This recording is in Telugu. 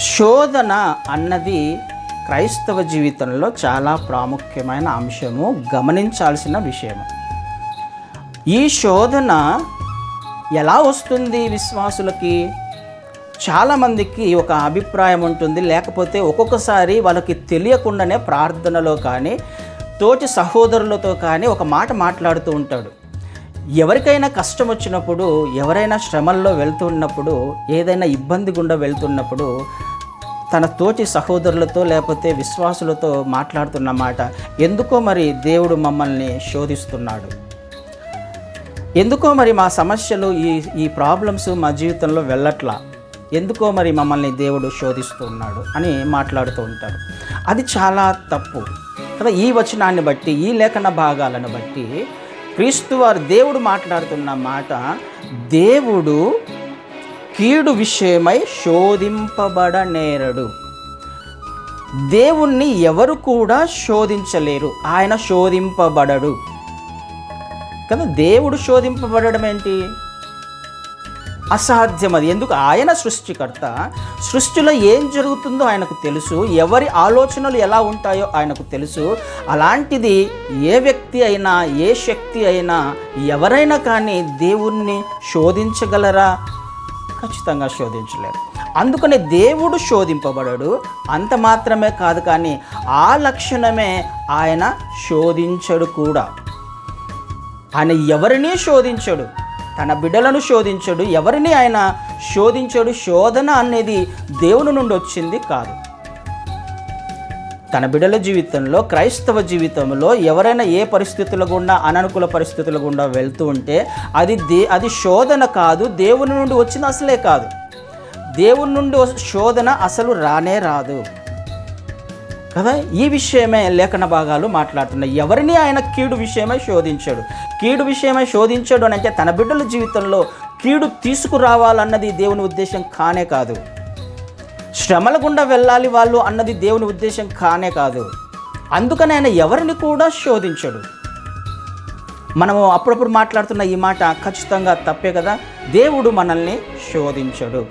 శోధన అన్నది క్రైస్తవ జీవితంలో చాలా ప్రాముఖ్యమైన అంశము. గమనించాల్సిన విషయం ఈ శోధన ఎలా వస్తుంది విశ్వాసులకి? చాలామందికి ఒక అభిప్రాయం ఉంటుంది. లేకపోతే ఒక్కొక్కసారి వాళ్ళకి తెలియకుండానే ప్రార్థనలో కానీ తోటి సహోదరులతో కానీ ఒక మాట మాట్లాడుతూ ఉంటాడు. ఎవరికైనా కష్టం వచ్చినప్పుడు ఎవరైనా శ్రమల్లో వెళ్తున్నప్పుడు ఏదైనా ఇబ్బంది గుండా వెళ్తున్నప్పుడు తన తోటి సహోదరులతో లేకపోతే విశ్వాసులతో మాట్లాడుతున్న మాట ఎందుకో మరి దేవుడు మమ్మల్ని శోధిస్తున్నాడు. ఎందుకో మరి మా సమస్యలు ఈ ఈ ప్రాబ్లమ్స్ మా జీవితంలో వెళ్ళట్లా. ఎందుకో మరి మమ్మల్ని దేవుడు శోధిస్తున్నాడు అని మాట్లాడుతూ ఉంటారు అది చాలా తప్పు. కదా ఈ వచనాన్ని బట్టి ఈ లేఖన భాగాలను బట్టి క్రీస్తు వారు దేవుడు మాట్లాడుతున్న మాట దేవుడు కీడు విషయమై శోధింపబడనేరడు. దేవుణ్ణి ఎవరు కూడా శోధించలేరు. ఆయన శోధింపబడడు. కదా దేవుడు శోధింపబడడం ఏంటి? అసాధ్యం అది ఎందుకు? ఆయన సృష్టికర్త. సృష్టిలో ఏం జరుగుతుందో ఆయనకు తెలుసు. ఎవరి ఆలోచనలు ఎలా ఉంటాయో ఆయనకు తెలుసు. అలాంటిది ఏ వ్యక్తి అయినా ఏ శక్తి అయినా ఎవరైనా కానీ దేవుణ్ణి శోధించగలరా? ఖచ్చితంగా శోధించలేరు. అందుకనే దేవుడు శోధింపబడడు. అంత మాత్రమే కాదు కానీ ఆ లక్షణమే ఆయన శోధించడు కూడా. ఆయన ఎవరిని శోధించడు? తన బిడ్డలను శోధించడు. ఎవరిని ఆయన శోధించడు? శోధన అనేది దేవుని నుండి వచ్చింది కాదు. తన బిడ్డల జీవితంలో క్రైస్తవ జీవితంలో ఎవరైనా ఏ పరిస్థితుల గుండా అననుకూల పరిస్థితుల గుండా వెళ్తూ ఉంటే అది దే అది శోధన కాదు దేవుని నుండి వచ్చిన అసలే కాదు. దేవుని నుండి శోధన అసలు రానే రాదు. కదా? ఈ విషయమే లేఖన భాగాలు మాట్లాడుతున్నాయి. ఎవరిని ఆయన కీడు విషయమై శోధించాడు? కీడు విషయమై శోధించాడు అని అంటే తన బిడ్డల జీవితంలో కీడు తీసుకురావాలన్నది దేవుని ఉద్దేశం కానే కాదు. శ్రమల గుండా వెళ్ళాలి వాళ్ళు అన్నది దేవుని ఉద్దేశం కానే కాదు. అందుకని ఆయన ఎవరిని కూడా శోధించడు. మనము అప్పుడప్పుడు మాట్లాడుతున్న ఈ మాట ఖచ్చితంగా తప్పే కదా? దేవుడు మనల్ని శోధించడు.